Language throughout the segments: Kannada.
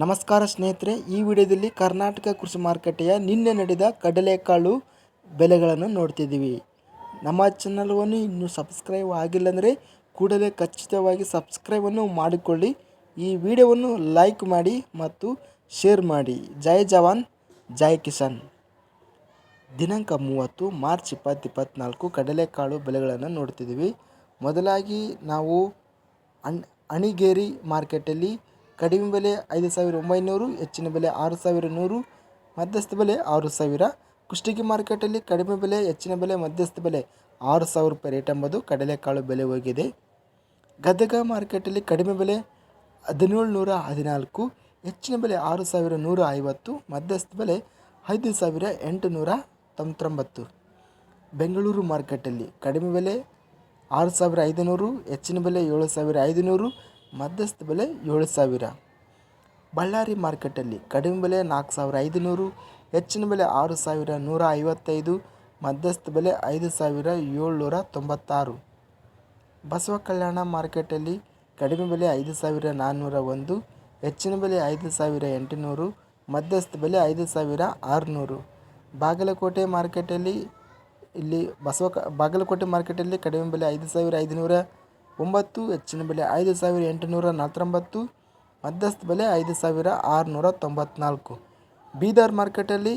ನಮಸ್ಕಾರ ಸ್ನೇಹಿತರೆ, ಈ ವಿಡಿಯೋದಲ್ಲಿ ಕರ್ನಾಟಕ ಕೃಷಿ ಮಾರುಕಟ್ಟೆಯ ನಿನ್ನೆ ನಡೆದ ಕಡಲೆಕಾಳು ಬೆಲೆಗಳನ್ನು ನೋಡ್ತಿದ್ದೀವಿ. ನಮ್ಮ ಚಾನಲ್ವನ್ನು ಇನ್ನೂ ಸಬ್ಸ್ಕ್ರೈಬ್ ಆಗಿಲ್ಲ ಅಂದರೆ ಕೂಡಲೇ ಖಚಿತವಾಗಿ ಸಬ್ಸ್ಕ್ರೈಬನ್ನು ಮಾಡಿಕೊಳ್ಳಿ. ಈ ವಿಡಿಯೋವನ್ನು ಲೈಕ್ ಮಾಡಿ ಮತ್ತು ಶೇರ್ ಮಾಡಿ. ಜೈ ಜವಾನ್, ಜೈ ಕಿಸಾನ್. ದಿನಾಂಕ ಮೂವತ್ತು, ಮಾರ್ಚ್ ಇಪ್ಪತ್ತು ಇಪ್ಪತ್ತ್ನಾಲ್ಕು ಕಡಲೆಕಾಳು ಬೆಲೆಗಳನ್ನು ನೋಡ್ತಿದ್ದೀವಿ. ಮೊದಲಾಗಿ ನಾವು ಅಣ್, ಅಣಿಗೇರಿ ಮಾರ್ಕೆಟಲ್ಲಿ ಕಡಿಮೆ ಬೆಲೆ ಐದು ಸಾವಿರ ಒಂಬೈನೂರು, ಹೆಚ್ಚಿನ ಬೆಲೆ ಆರು ಸಾವಿರ ನೂರು, ಮಧ್ಯಸ್ಥ ಬೆಲೆ ಆರು ಸಾವಿರ. ಕುಷ್ಟಗಿ ಮಾರ್ಕೆಟಲ್ಲಿ ಕಡಿಮೆ ಬೆಲೆ, ಹೆಚ್ಚಿನ ಬೆಲೆ, ಮಧ್ಯಸ್ಥ ಬೆಲೆ ಆರು ಸಾವಿರ ರೂಪಾಯಿ ರೇಟ್ ಎಂಬುದು ಕಡಲೆಕಾಳು ಬೆಲೆ ಹೋಗಿದೆ. ಗದಗ ಮಾರ್ಕೆಟಲ್ಲಿ ಕಡಿಮೆ ಬೆಲೆ ಹದಿನೇಳು ನೂರ ಹದಿನಾಲ್ಕು, ಹೆಚ್ಚಿನ ಬೆಲೆ ಆರು ಸಾವಿರ ನೂರ ಐವತ್ತು, ಮಧ್ಯಸ್ಥ ಬೆಲೆ ಐದು ಸಾವಿರ ಎಂಟುನೂರ ತೊಂಬತ್ತೊಂಬತ್ತು. ಬೆಂಗಳೂರು ಮಾರ್ಕೆಟಲ್ಲಿ ಕಡಿಮೆ ಬೆಲೆ ಆರು ಸಾವಿರ ಐದುನೂರು, ಹೆಚ್ಚಿನ ಬೆಲೆ ಏಳು ಸಾವಿರ ಐದುನೂರು ಮಧ್ಯಸ್ಥ ಬೆಲೆ ಏಳು ಸಾವಿರ. ಬಳ್ಳಾರಿ ಮಾರ್ಕೆಟಲ್ಲಿ ಕಡಿಮೆ ಬೆಲೆ ನಾಲ್ಕು ಸಾವಿರ ಐದುನೂರು, ಹೆಚ್ಚಿನ ಬೆಲೆ ಆರು ಸಾವಿರ ನೂರ ಐವತ್ತೈದು, ಮಧ್ಯಸ್ಥ ಬೆಲೆ ಐದು ಸಾವಿರ ಏಳ್ನೂರ ತೊಂಬತ್ತಾರು. ಬಸವ ಕಲ್ಯಾಣ ಮಾರ್ಕೆಟಲ್ಲಿ ಕಡಿಮೆ ಬೆಲೆ ಐದು ಸಾವಿರ ನಾನ್ನೂರ ಒಂದು, ಹೆಚ್ಚಿನ ಬೆಲೆ ಐದು ಸಾವಿರ ಎಂಟುನೂರು, ಮಧ್ಯಸ್ಥ ಬೆಲೆ ಐದು ಸಾವಿರ ಆರುನೂರು. ಬಾಗಲಕೋಟೆ ಮಾರ್ಕೆಟಲ್ಲಿ ಇಲ್ಲಿ ಬಸವ ಬಾಗಲಕೋಟೆ ಮಾರ್ಕೆಟಲ್ಲಿ ಕಡಿಮೆ ಬೆಲೆ ಐದು ಸಾವಿರ ಐದುನೂರ ಒಂಬತ್ತು, ಹೆಚ್ಚಿನ ಬೆಲೆ ಐದು ಸಾವಿರ ಎಂಟುನೂರ ನಲವತ್ತೊಂಬತ್ತು ಮಧ್ಯಸ್ಥ ಬೆಲೆ ಐದು ಸಾವಿರ ಆರುನೂರ ತೊಂಬತ್ನಾಲ್ಕು. ಬೀದರ್ ಮಾರ್ಕೆಟಲ್ಲಿ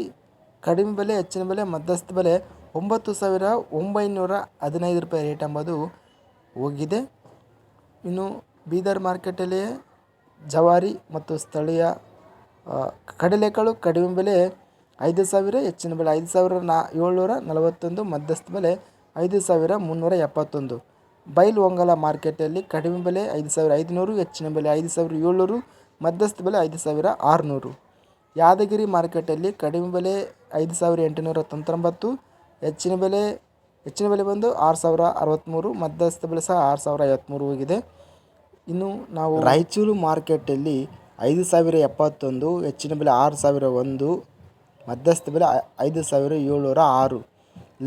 ಕಡಿಮೆ ಬೆಲೆ, ಹೆಚ್ಚಿನ ಬೆಲೆ, ಮಧ್ಯಸ್ಥ ಬೆಲೆ ಒಂಬತ್ತು ಸಾವಿರ ಒಂಬೈನೂರ ಹದಿನೈದು ರೂಪಾಯಿ ರೇಟ್ ಎಂಬುದು ಹೋಗಿದೆ. ಇನ್ನು ಬೀದರ್ ಮಾರ್ಕೆಟಲ್ಲಿಯೇ ಜವಾರಿ ಮತ್ತು ಸ್ಥಳೀಯ ಕಡಲೆಕಾಳು ಕಡಿಮೆ ಬೆಲೆ ಐದು ಸಾವಿರ, ಹೆಚ್ಚಿನ ಬೆಲೆ ಐದು ಸಾವಿರ ನಾ ಏಳ್ನೂರ ನಲವತ್ತೊಂದು, ಮಧ್ಯಸ್ಥ ಬೆಲೆ ಐದು ಸಾವಿರ ಮುನ್ನೂರ ಎಪ್ಪತ್ತೊಂದು. ಬೈಲ್ ಒಂಗಲ ಮಾರ್ಕೆಟಲ್ಲಿ ಕಡಿಮೆ ಬೆಲೆ ಐದು ಸಾವಿರ ಐದುನೂರು, ಹೆಚ್ಚಿನ ಬೆಲೆ ಐದು ಸಾವಿರ ಏಳ್ನೂರು, ಮಧ್ಯಸ್ಥ ಬೆಲೆ ಐದು ಸಾವಿರ ಆರುನೂರು. ಯಾದಗಿರಿ ಮಾರ್ಕೆಟಲ್ಲಿ ಕಡಿಮೆ ಬೆಲೆ ಐದು ಸಾವಿರ ಎಂಟುನೂರ ತೊಂಬತ್ತೊಂಬತ್ತು, ಹೆಚ್ಚಿನ ಬೆಲೆ ಹೆಚ್ಚಿನ ಬೆಲೆ ಬಂದು ಆರು ಸಾವಿರ ಅರವತ್ತ್ಮೂರು, ಮಧ್ಯಸ್ಥ ಬೆಲೆ ಸಹ ಆರು ಸಾವಿರ ಐವತ್ತ್ಮೂರು ಹೋಗಿದೆ. ಇನ್ನು ನಾವು ರಾಯಚೂರು ಮಾರ್ಕೆಟಲ್ಲಿ ಐದು ಸಾವಿರ ಎಪ್ಪತ್ತೊಂದು, ಹೆಚ್ಚಿನ ಬೆಲೆ ಆರು ಸಾವಿರ ಒಂದು, ಮಧ್ಯಸ್ಥ ಬೆಲೆ ಐದು ಸಾವಿರ ಏಳ್ನೂರ ಆರು.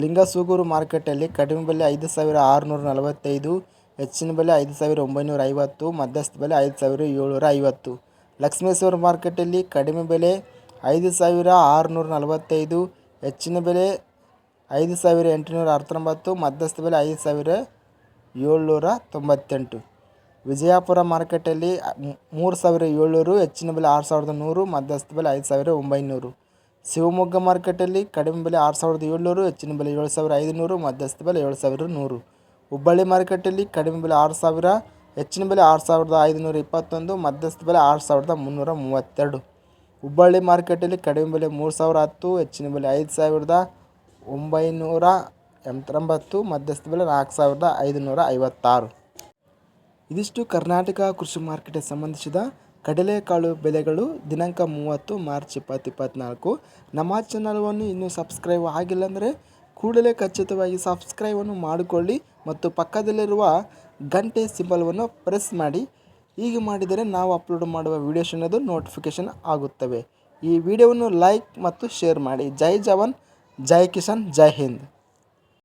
ಲಿಂಗಸೂಗೂರು ಮಾರ್ಕೆಟಲ್ಲಿ ಕಡಿಮೆ ಬೆಲೆ ಐದು ಸಾವಿರ ಆರುನೂರ ನಲವತ್ತೈದು, ಹೆಚ್ಚಿನ ಬೆಲೆ ಐದು ಸಾವಿರ ಒಂಬೈನೂರ ಐವತ್ತು, ಮಧ್ಯಸ್ಥ ಬೆಲೆ ಐದು ಸಾವಿರ ಏಳ್ನೂರ ಐವತ್ತು. ಲಕ್ಷ್ಮೇಶ್ವರ ಮಾರ್ಕೆಟಲ್ಲಿ ಕಡಿಮೆ ಬೆಲೆ ಐದು ಸಾವಿರ ಆರುನೂರ ನಲವತ್ತೈದು, ಹೆಚ್ಚಿನ ಬೆಲೆ ಐದು ಸಾವಿರ ಎಂಟುನೂರ ಹತ್ತೊಂಬತ್ತು ಮಧ್ಯಸ್ಥ ಬೆಲೆ ಐದು ಸಾವಿರ ಏಳ್ನೂರ ತೊಂಬತ್ತೆಂಟು. ವಿಜಯಪುರ ಮಾರ್ಕೆಟಲ್ಲಿ ಮೂರು ಸಾವಿರ ಏಳ್ನೂರು, ಹೆಚ್ಚಿನ ಬೆಲೆ ಆರು ಸಾವಿರದ ನೂರು, ಮಧ್ಯಸ್ಥ ಬೆಲೆ ಐದು ಸಾವಿರ ಒಂಬೈನೂರು. ಶಿವಮೊಗ್ಗ ಮಾರ್ಕೆಟಲ್ಲಿ ಕಡಿಮೆ ಬೆಲೆ ಆರು ಸಾವಿರದ ಏಳ್ನೂರು, ಹೆಚ್ಚಿನ ಬೆಲೆ ಏಳು ಸಾವಿರ ಐದುನೂರು, ಮಧ್ಯಸ್ಥ ಬೆಲೆ ಏಳು ಸಾವಿರ ನೂರು. ಹುಬ್ಬಳ್ಳಿ ಮಾರ್ಕೆಟಲ್ಲಿ ಕಡಿಮೆ ಬೆಲೆ ಆರು ಸಾವಿರ, ಹೆಚ್ಚಿನ ಬೆಲೆ ಆರು ಸಾವಿರದ ಐದುನೂರ ಇಪ್ಪತ್ತೊಂದು, ಮಧ್ಯಸ್ಥ ಬೆಲೆ ಆರು ಸಾವಿರದ ಮುನ್ನೂರ ಮೂವತ್ತೆರಡು. ಹುಬ್ಬಳ್ಳಿ ಮಾರ್ಕೆಟಲ್ಲಿ ಕಡಿಮೆ ಬೆಲೆ ಮೂರು ಸಾವಿರ ಹತ್ತು, ಹೆಚ್ಚಿನ ಬೆಲೆ ಐದು ಸಾವಿರದ ಒಂಬೈನೂರ ಎಂಬತ್ತೊಂಬತ್ತು, ಮಧ್ಯಸ್ಥ ಬೆಲೆ ನಾಲ್ಕು ಸಾವಿರದ ಐದುನೂರ ಐವತ್ತಾರು. ಇದಿಷ್ಟು ಕರ್ನಾಟಕ ಕೃಷಿ ಮಾರ್ಕೆಟಿಗೆ ಸಂಬಂಧಿಸಿದ ಕಡಲೆಕಾಳು ಬೆಲೆಗಳು ದಿನಾಂಕ ಮೂವತ್ತು ಮಾರ್ಚ್ ಇಪ್ಪತ್ತು ಇಪ್ಪತ್ತ್ನಾಲ್ಕು ನಮ್ಮ ಚಾನಲ್ವನ್ನು ಇನ್ನೂ ಸಬ್ಸ್ಕ್ರೈಬ್ ಆಗಿಲ್ಲ ಅಂದರೆ ಕೂಡಲೇ ಖಚಿತವಾಗಿ ಸಬ್ಸ್ಕ್ರೈಬನ್ನು ಮಾಡಿಕೊಳ್ಳಿ ಮತ್ತು ಪಕ್ಕದಲ್ಲಿರುವ ಗಂಟೆ ಸಿಂಬಲ್ವನ್ನು ಪ್ರೆಸ್ ಮಾಡಿ. ಹೀಗೆ ಮಾಡಿದರೆ ನಾವು ಅಪ್ಲೋಡ್ ಮಾಡುವ ವೀಡಿಯೋಸ್ ಅನ್ನೋದು ನೋಟಿಫಿಕೇಷನ್ ಆಗುತ್ತವೆ. ಈ ವಿಡಿಯೋವನ್ನು ಲೈಕ್ ಮತ್ತು ಶೇರ್ ಮಾಡಿ. ಜೈ ಜವಾನ್, ಜೈ ಕಿಸಾನ್, ಜೈ ಹಿಂದ್.